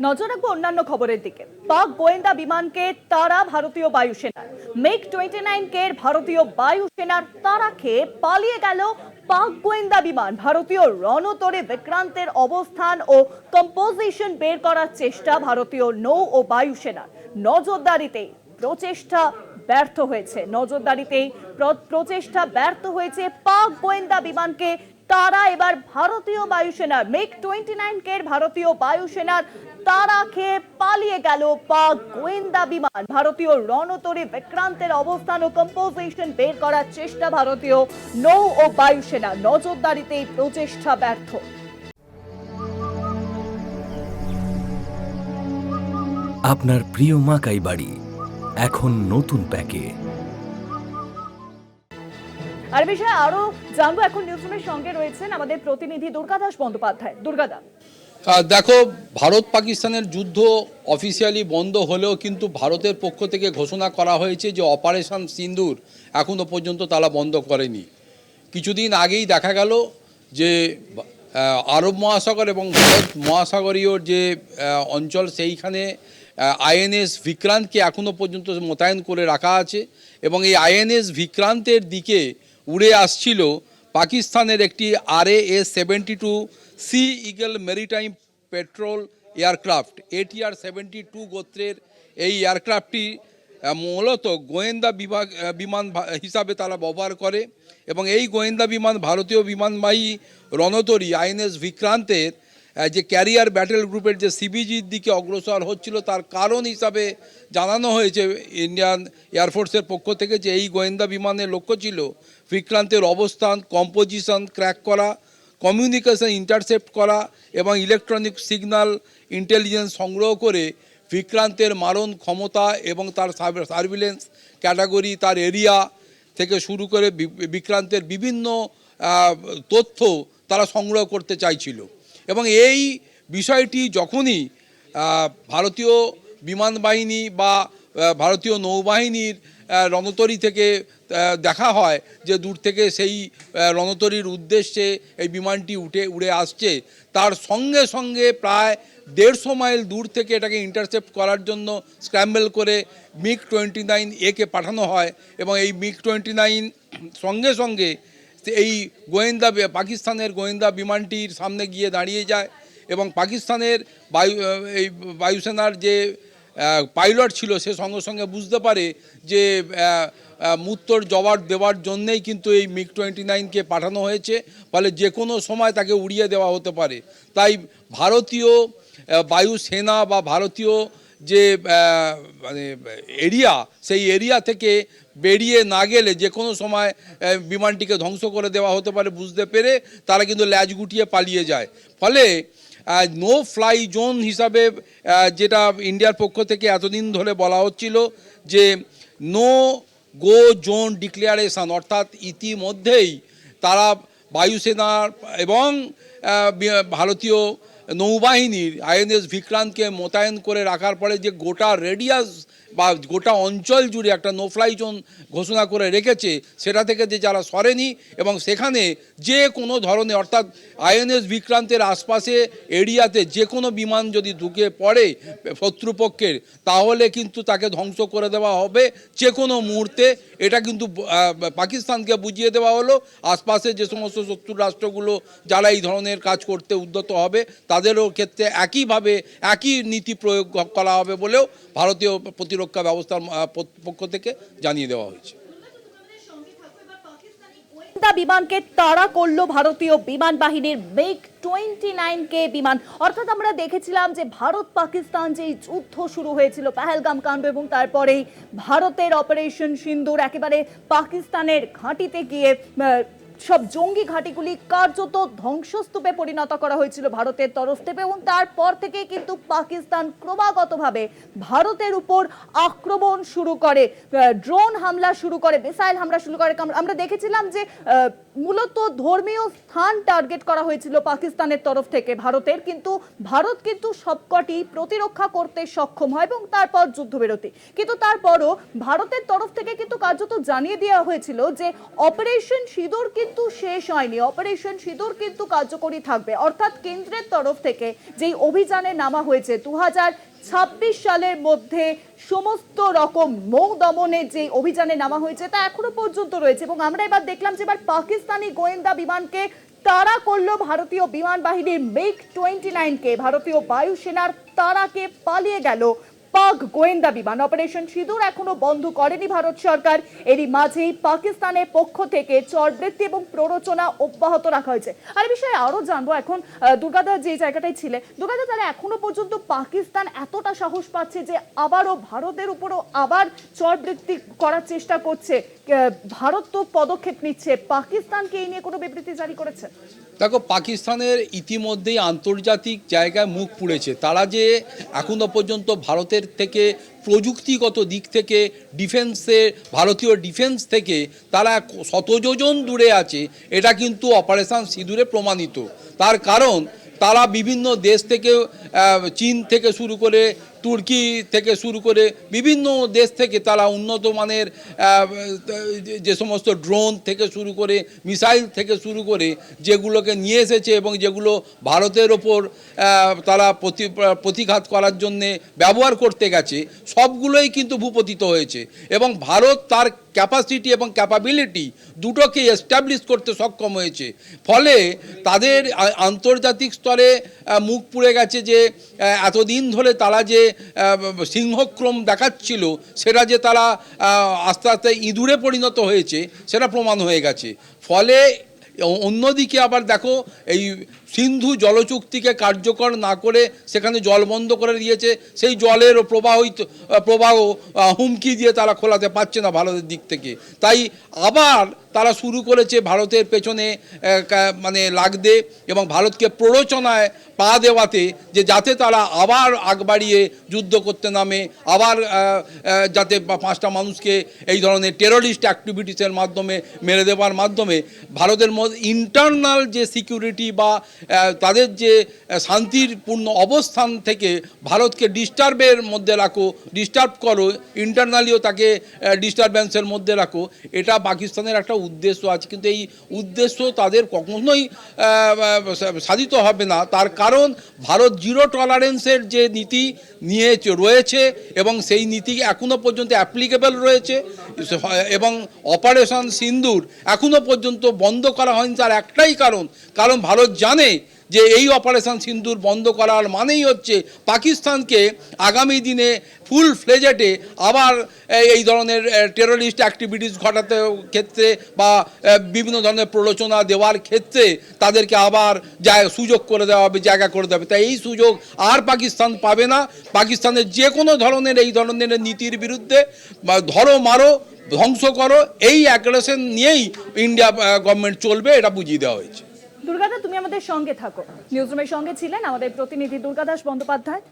নজর রাখব অন্যান্য খবরের দিকে। পাক গোয়েন্দা বিমানকে তারা ভারতীয় বায়ুসেনার। মেক টোয়েন্টি নাইন কে ভারতীয় বায়ুসেনার তারা খেয়ে পালিয়ে গেল পাক গোয়েন্দা বিমান। ভারতীয় রণতরে বিক্রান্তের অবস্থান ও কম্পোজিশন বের করার চেষ্টা ভারতীয় নৌ ও বায়ুসেনার। নজরদারিতে প্রচেষ্টা ব্যর্থ হয়েছে। নজরদারিতেই প্রচেষ্টা ব্যর্থ হয়েছে পাক গোয়েন্দা বিমানকে তারা এবার ভারতীয় বায়ুসেনার, মেক টোয়েন্টি নাইন কে ভারতীয় বায়ুসেনার, তারা খেয়ে পালিয়ে গেল পাক গোয়েন্দা বিমান। ভারতীয় রণতরী বিক্রান্তের অবস্থান ও কম্পোজিশন বের করার চেষ্টা ভারতীয় নৌ ও বায়ুসেনা। নজরদারিতে এই প্রচেষ্টা ব্যর্থ। আপনার প্রিয় মাকাই বাড়ি, এখন নতুন প্যাকে। আর বিষয়ে আরও জানব, এখন নিউজরুমের সঙ্গে রয়েছেন আমাদের প্রতিনিধি দুর্গাদাস বন্দ্যোপাধ্যায়। দুর্গাদা দেখো, ভারত পাকিস্তানের যুদ্ধ অফিসিয়ালি বন্ধ হলেও কিন্তু ভারতের পক্ষ থেকে ঘোষণা করা হয়েছে যে অপারেশন সিন্দুর এখনও পর্যন্ত তারা বন্ধ করেনি। কিছুদিন আগেই দেখা গেল যে আরব মহাসাগর এবং ভারত মহাসাগরীয় যে অঞ্চল সেইখানে আইএনএস বিক্রান্তকে এখনও পর্যন্ত মোতায়েন করে রাখা আছে এবং এই আইএনএস বিক্রান্তের দিকে উড়ে আসছিল পাকিস্তানের একটি আর এ seventy two sea eagle maritime patrol aircraft ATR seventy two গোত্রের এই এয়ারক্রাফটটি মূলত গোয়েন্দা বিভাগ বিমান হিসাবে তারা ব্যবহার করে এবং এই গোয়েন্দা বিমান ভারতীয় বিমানবাহী রণতরী আইএনএস বিক্রান্তের যে ক্যারিয়ার ব্যাটেল গ্রুপের যে সিবিজির দিকে অগ্রসর হচ্ছিল, তার কারণ হিসাবে জানানো হয়েছে ইন্ডিয়ান এয়ারফোর্সের পক্ষ থেকে যে এই গোয়েন্দা বিমানের লক্ষ্য ছিল বিক্রান্তের অবস্থান, কম্পোজিশন ক্র্যাক করা, কমিউনিকেশন ইন্টারসেপ্ট করা এবং ইলেকট্রনিক সিগন্যাল ইন্টেলিজেন্স সংগ্রহ করে বিক্রান্তের মারণ ক্ষমতা এবং তার সার্ভিলেন্স ক্যাটাগরি, তার এরিয়া থেকে শুরু করে বিক্রান্তের বিভিন্ন তথ্য তারা সংগ্রহ করতে চাইছিল। এবং এই বিষয়টি যখনই ভারতীয় বিমান বাহিনী বা ভারতীয় নৌবাহিনীর রণতরী থেকে দেখা হয় যে দূর থেকে সেই রণতরীর উদ্দেশ্যে এই বিমানটি উঠে, উড়ে আসছে, তার সঙ্গে সঙ্গে প্রায় দেড়শো মাইল দূর থেকে এটাকে ইন্টারসেপ্ট করার জন্য স্ক্র্যাম্বল করে মিগ টোয়েন্টি নাইন একে পাঠানো হয় এবং এই মিগ টোয়েন্টি নাইন সঙ্গে সঙ্গে এই গোয়েন্দা পাকিস্তানের গোয়েন্দা বিমানটির সামনে গিয়ে দাঁড়িয়ে যায় এবং পাকিস্তানের বায়ু এই বায়ুসেনার যে পাইলট ছিল সে সঙ্গে সঙ্গে বুঝতে পারে যে মুত্তর জবাব দেওয়ার জন্যেই কিন্তু এই মিগ টোয়েন্টি নাইনকে পাঠানো হয়েছে। ফলে যে কোনো সময় তাকে উড়িয়ে দেওয়া হতে পারে। তাই ভারতীয় বায়ুসেনা বা ভারতীয় যে মানে এরিয়া, সেই এরিয়া থেকে বেরিয়ে না গেলে যে কোনো সময় বিমানটিকে ধ্বংস করে দেওয়া হতে পারে বুঝতে পেরে তারা কিন্তু ল্যাজ গুটিয়ে পালিয়ে যায়। ফলে নো ফ্লাই জোন হিসাবে যেটা ইন্ডিয়ার পক্ষ থেকে এতদিন ধরে বলা হচ্ছিল যে নো গো জোন ডিক্লেয়ারেশন অর্থাৎ ইতিমধ্যেই তারা বায়ুসেনার এবং ভারতীয় নৌবাহিনীর আইএনএস ভিক্রান্তকে মোতায়েন করে রাখার পরে যে গোটা রেডিয়াস বা গোটা অঞ্চল জুড়ে একটা নোফ্লাই জোন ঘোষণা করে রেখেছে, সেটা থেকে যে যারা সরেনি এবং সেখানে যে কোনো ধরনের, অর্থাৎ আইএনএস বিক্রান্তের আশপাশে এরিয়াতে যে কোনো বিমান যদি ঢুকে পড়ে শত্রুপক্ষের, তাহলে কিন্তু তাকে ধ্বংস করে দেওয়া হবে। যে কোনো মুহূর্তে এটা কিন্তু পাকিস্তানকে বুঝিয়ে দেওয়া হলো। আশপাশে যে সমস্ত শত্রু রাষ্ট্রগুলো যারা এই ধরনের কাজ করতে উদ্যত হবে, তাদেরও ক্ষেত্রে একইভাবে একই নীতি প্রয়োগ করা হবে বলেও ভারতীয় প্রতিরক্ষা ব্যবস্থার পক্ষ থেকে জানিয়ে দেওয়া হয়েছে। বিমানকে তাড়া করল ভারতীয় বিমান বাহিনীর মেক টোয়েন্টি নাইন কে বিমান। অর্থাৎ আমরা দেখেছিলাম যে ভারত পাকিস্তান যে যুদ্ধ শুরু হয়েছিল পেহেলগাম কাণ্ড এবং তারপরেই ভারতের অপারেশন সিন্দুর একেবারে পাকিস্তানের ঘাঁটিতে গিয়ে সব জঙ্গি ঘাঁটিগুলি কার্যত ধ্বংসস্তূপে পরিণত করা হয়েছিল ভারতের তরফ থেকে এবং তারপর থেকে কিন্তু পাকিস্তান ক্রমাগতভাবে ভারতের উপর আক্রমণ শুরু করে। ড্রোন হামলা শুরু করে, মিসাইল হামলা শুরু করে। আমরা দেখেছিলাম যে মূলত ধর্মীয় স্থান টার্গেট করা হয়েছিল পাকিস্তানের তরফ থেকে ভারতের, কিন্তু ভারত কিন্তু সবকটি প্রতিরক্ষা করতে সক্ষম হয় এবং তারপর যুদ্ধবিরতি। কিন্তু তারপরও ভারতের তরফ থেকে কিন্তু কার্যত জানিয়ে দেওয়া হয়েছিল যে, অপারেশন সিঁদুর কিন্তু শেষ হয়নি। অপারেশন সিঁদুর কিন্তু কার্যকরী থাকবে। অর্থাৎ কেন্দ্রের তরফ থেকে যেই অভিযানে নামা হয়েছে দু ছাব্বিশ সালের মধ্যে সমস্ত রকম মৌ দমনের যে অভিযানে নামা হয়েছে, তা এখনও পর্যন্ত রয়েছে। এবং আমরা এবার দেখলাম যে এবার পাকিস্তানি গোয়েন্দা বিমানকে তাড়া করল ভারতীয় বিমান বাহিনীর মেক টোয়েন্টি নাইনকে ভারতীয় বায়ুসেনার তারাকে পালিয়ে গেল পাক গোয়েন্দা বিমান অপারেশন সিঁদুর এখনও বন্ধ করেনি ভারত সরকার। এরই মাঝেই পাকিস্তানের পক্ষ থেকে চরবৃত্তি এবং প্ররোচনা অব্যাহত রাখা হয়েছে। আর বিষয়ে আরও জানব এখন দুর্গাদা যে জায়গাটায় ছিলে দুর্গাদা তারা এখনও পর্যন্ত পাকিস্তান এতটা সাহস পাচ্ছে যে আবারও ভারতের উপরও আবার চরবৃত্তি করার চেষ্টা করছে। ভারত তো পদক্ষেপ নিচ্ছে। পাকিস্তানকে এই নিয়ে কোনো বিবৃতি জারি করেছে? দেখো, পাকিস্তানের ইতিমধ্যেই আন্তর্জাতিক জায়গায় মুখ পুড়েছে। তারা যে এখনও পর্যন্ত ভারতের থেকে, প্রযুক্তিগত দিক থেকে ডিফেন্সে ভারতীয় ডিফেন্স থেকে তারা শতযোজন দূরে আছে, এটা কিন্তু অপারেশান সিঁদুরে প্রমাণিত। তার কারণ, তারা বিভিন্ন দেশ থেকে চীন থেকে শুরু করে তুর্কি থেকে শুরু করে বিভিন্ন দেশ থেকে তারা উন্নত মানের যে- সমস্ত ড্রোন থেকে শুরু করে মিসাইল থেকে শুরু করে যেগুলোকে নিয়ে এসেছে এবং যেগুলো ভারতের ওপর তারা প্রতি, প্রতিঘাত করার জন্যে ব্যবহার করতে গেছে, সবগুলোই কিন্তু ভূপতিত হয়েছে এবং ভারত তার ক্যাপাসিটি এবং ক্যাপাবিলিটি দুটোকে এস্টাবলিশ করতে সক্ষম হয়েছে। ফলে তাদের আন্তর্জাতিক স্তরে মুখ পুড়ে গেছে যে এতদিন ধরে তারা যে সিংহক্রম দেখাচ্ছিল, সেটা যে তারা আস্তে আস্তে ইঁদুরে পরিণত হয়েছে, সেটা প্রমাণ হয়ে গেছে। ফলে অন্যদিকে আবার দেখো, এই সিন্ধু জলচুক্তিকে কার্যকর না করে সেখানে জল বন্ধ করে দিয়েছে, সেই জলের প্রবাহিত প্রবাহ হুমকি দিয়ে তারা খোলাতে পারছে না ভারতের দিক থেকে। তাই আবার তারা শুরু করেছে ভারতের পেছনে মানে লাগতে এবং ভারতকে প্ররোচনায় পা দেওয়াতে যে যাতে তারা আবার আগ বাড়িয়ে যুদ্ধ করতে নামে, আবার যাতে পাঁচটা মানুষকে এই ধরনের টেররিস্ট অ্যাক্টিভিটিসের মাধ্যমে মেরে দেওয়ার মাধ্যমে ভারতের ইন্টারনাল যে সিকিউরিটি বা তাদের যে আহ, শান্তিপূর্ণ অবস্থান থেকে ভারতকে ডিস্টার্বের মধ্যে রাখো ডিস্টার্ব করো ইন্টারনালিও তাকে ডিস্টারবেন্সের মধ্যে রাখো এটা পাকিস্তানের একটা উদ্দেশ্য আছে। কিন্তু এই উদ্দেশ্য তাদের কখনোই সাধিত হবে না। তার কারণ ভারত জিরো টলারেন্সের যে নীতি নিয়ে রয়েছে এবং সেই নীতি এখনও পর্যন্ত অ্যাপ্লিকেবল রয়েছে। এবং অপারেশন সিন্দুর এখনও পর্যন্ত বন্ধ করা হয়নি। তার একটাই কারণ কারণ ভারত জানে যে এই অপারেশন সিন্দুর বন্ধ করার মানেই হচ্ছে পাকিস্তানকে আগামী দিনে ফুল ফ্লেজেটে আবার এই- ধরনের টেররিস্ট অ্যাক্টিভিটিস ঘটাতে ক্ষেত্রে বা বিভিন্ন ধরনের প্ররোচনা দেওয়ার ক্ষেত্রে তাদেরকে আবার সুযোগ করে দেওয়া হবে, জায়গা করে হবে। তাই এই সুযোগ আর পাকিস্তান পাবে না। পাকিস্তানের যে কোনো ধরনের এই ধরনের নীতির বিরুদ্ধে ধরো মারো, ধ্বংস করো, এই অ্যাগ্রেশন নিয়েই ইন্ডিয়া গভর্নমেন্ট চলবে, এটা বুঝিয়ে দেওয়া হয়েছে। দুর্গাদা তুমি আমাদের সঙ্গে থাকো। নিউজরুমের সঙ্গে ছিলেন আমাদের প্রতিনিধি দুর্গাদাস বন্দ্যোপাধ্যায়।